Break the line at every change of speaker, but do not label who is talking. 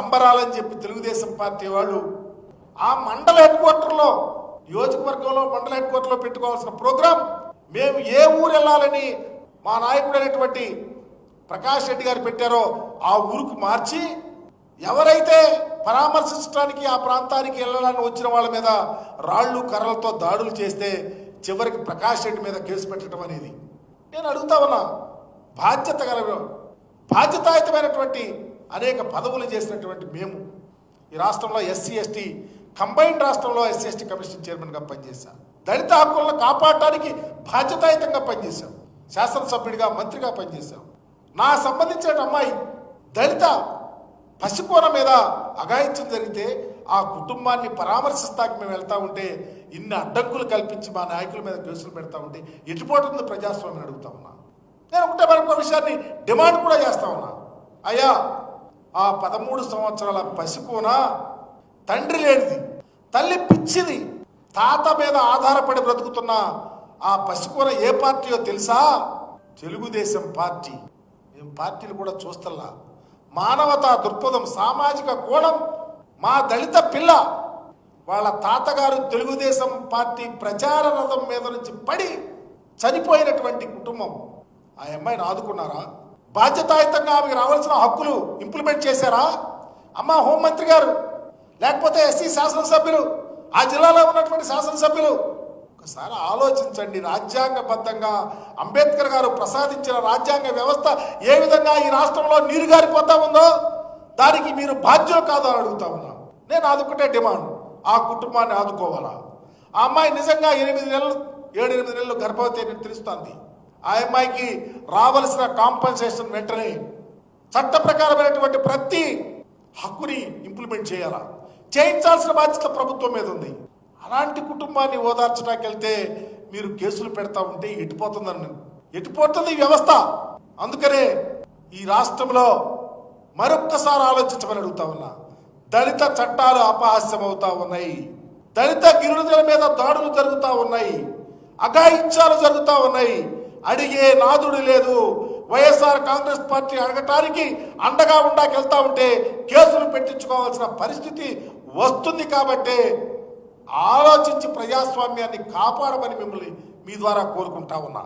సంబరాలని చెప్పి తెలుగుదేశం పార్టీ వాళ్ళు ఆ మండల హెడ్ క్వార్టర్లో నియోజకవర్గంలో మండల హెడ్ క్వార్టర్లో పెట్టుకోవాల్సిన ప్రోగ్రాం మేము ఏ ఊరు వెళ్ళాలని మా నాయకుడు అయినటువంటి ప్రకాష్ రెడ్డి గారు పెట్టారో ఆ ఊరుకు మార్చి ఎవరైతే పరామర్శించడానికి ఆ ప్రాంతానికి వెళ్ళాలని వచ్చిన వాళ్ళ మీద రాళ్ళు కర్రలతో దాడులు చేస్తే చివరికి ప్రకాష్ రెడ్డి మీద కేసు పెట్టడం అనేది. నేను అడుగుతా ఉన్నా బాధ్యత గల బాధ్యతాయుతమైనటువంటి అనేక పదవులు చేసినటువంటి మేము ఈ రాష్ట్రంలో ఎస్సీ ఎస్టీ కంబైన్డ్ రాష్ట్రంలో ఎస్సీ ఎస్టీ కమిషన్ చైర్మన్గా పనిచేశాం. దళిత హక్కులను కాపాడటానికి బాధ్యతాయుతంగా పనిచేశాం. శాసనసభ్యుడిగా మంత్రిగా పనిచేశాం. నా సంబంధించిన అమ్మాయి దళిత పసికోన మీద అఘాయిత్యం జరిగితే ఆ కుటుంబాన్ని పరామర్శిస్తాకి మేము వెళ్తా ఉంటే ఇన్ని అడ్డంకులు కల్పించి మా నాయకుల మీద కేసులు పెడతా ఉంటే ఎటుపోతుంది ప్రజాస్వామ్యం అడుగుతా ఉన్నా. నేను ఒకటే మరొక విషయాన్ని డిమాండ్ కూడా చేస్తా ఉన్నా. అయ్యా ఆ పదమూడు సంవత్సరాల పసికోన తండ్రి లేనిది తల్లి పిచ్చిది తాత మీద ఆధారపడి బ్రతుకుతున్న ఆ పసికోన ఏ పార్టీయో తెలుసా? తెలుగుదేశం పార్టీ. మేము పార్టీలు కూడా చూస్తల్లా. మానవతా దృక్పథం సామాజిక కోణం మా దళిత పిల్ల. వాళ్ళ తాతగారు తెలుగుదేశం పార్టీ ప్రచార రథం మీద నుంచి పడి చనిపోయినటువంటి కుటుంబం. ఆ అమ్మాయిని ఆదుకున్నారా? బాధ్యతాయుతంగా ఆమెకు రావాల్సిన హక్కులు ఇంప్లిమెంట్ చేశారా? అమ్మ హోంమంత్రి గారు లేకపోతే ఎస్సీ శాసనసభ్యులు ఆ జిల్లాలో ఉన్నటువంటి శాసనసభ్యులు ఒకసారి ఆలోచించండి. రాజ్యాంగబద్ధంగా అంబేద్కర్ గారు ప్రసాదించిన రాజ్యాంగ వ్యవస్థ ఏ విధంగా ఈ రాష్ట్రంలో నీరు గారిపోతా ఉందో దానికి మీరు బాధ్యులు కాదని అడుగుతా ఉన్నా. నేను ఆదుకుంటే డిమాండ్. ఆ కుటుంబాన్ని ఆదుకోవాలా? ఆ అమ్మాయి నిజంగా ఎనిమిది నెలలు ఏడు ఎనిమిది నెలలు గర్భవతి అని తెలుస్తుంది ఆ అమ్మాయికి రావలసిన కాంపన్సేషన్ వెంటనే చట్ట ప్రకారమైనటువంటి ప్రతి హక్కుని ఇంప్లిమెంట్ చేయాలా? చేయించాల్సిన బాధ్యత ప్రభుత్వం మీద ఉంది. అలాంటి కుటుంబాన్ని ఓదార్చడానికి వెళ్తే మీరు కేసులు పెడతా ఉంటే ఎటుపోతుందని ఎటుపోతుంది ఈ వ్యవస్థ? అందుకనే ఈ రాష్ట్రంలో మరొక్కసారి ఆలోచించమని అడుగుతా ఉన్నా. దళిత చట్టాలు అపహాస్యం అవుతా ఉన్నాయి. దళిత గిరిజనుల మీద దాడులు జరుగుతూ ఉన్నాయి. అఘాయిత్యాలు జరుగుతూ ఉన్నాయి. అడిగే నాదుడు లేదు. వైఎస్ఆర్ కాంగ్రెస్ పార్టీ అడగటానికి అండగా ఉండాకెళ్తా ఉంటే కేసులు పెట్టించుకోవాల్సిన పరిస్థితి వస్తుంది కాబట్టే ఆలోచించి ప్రజాస్వామ్యాన్ని కాపాడమని మిమ్మల్ని మీ ద్వారా కోరుకుంటా ఉన్నా.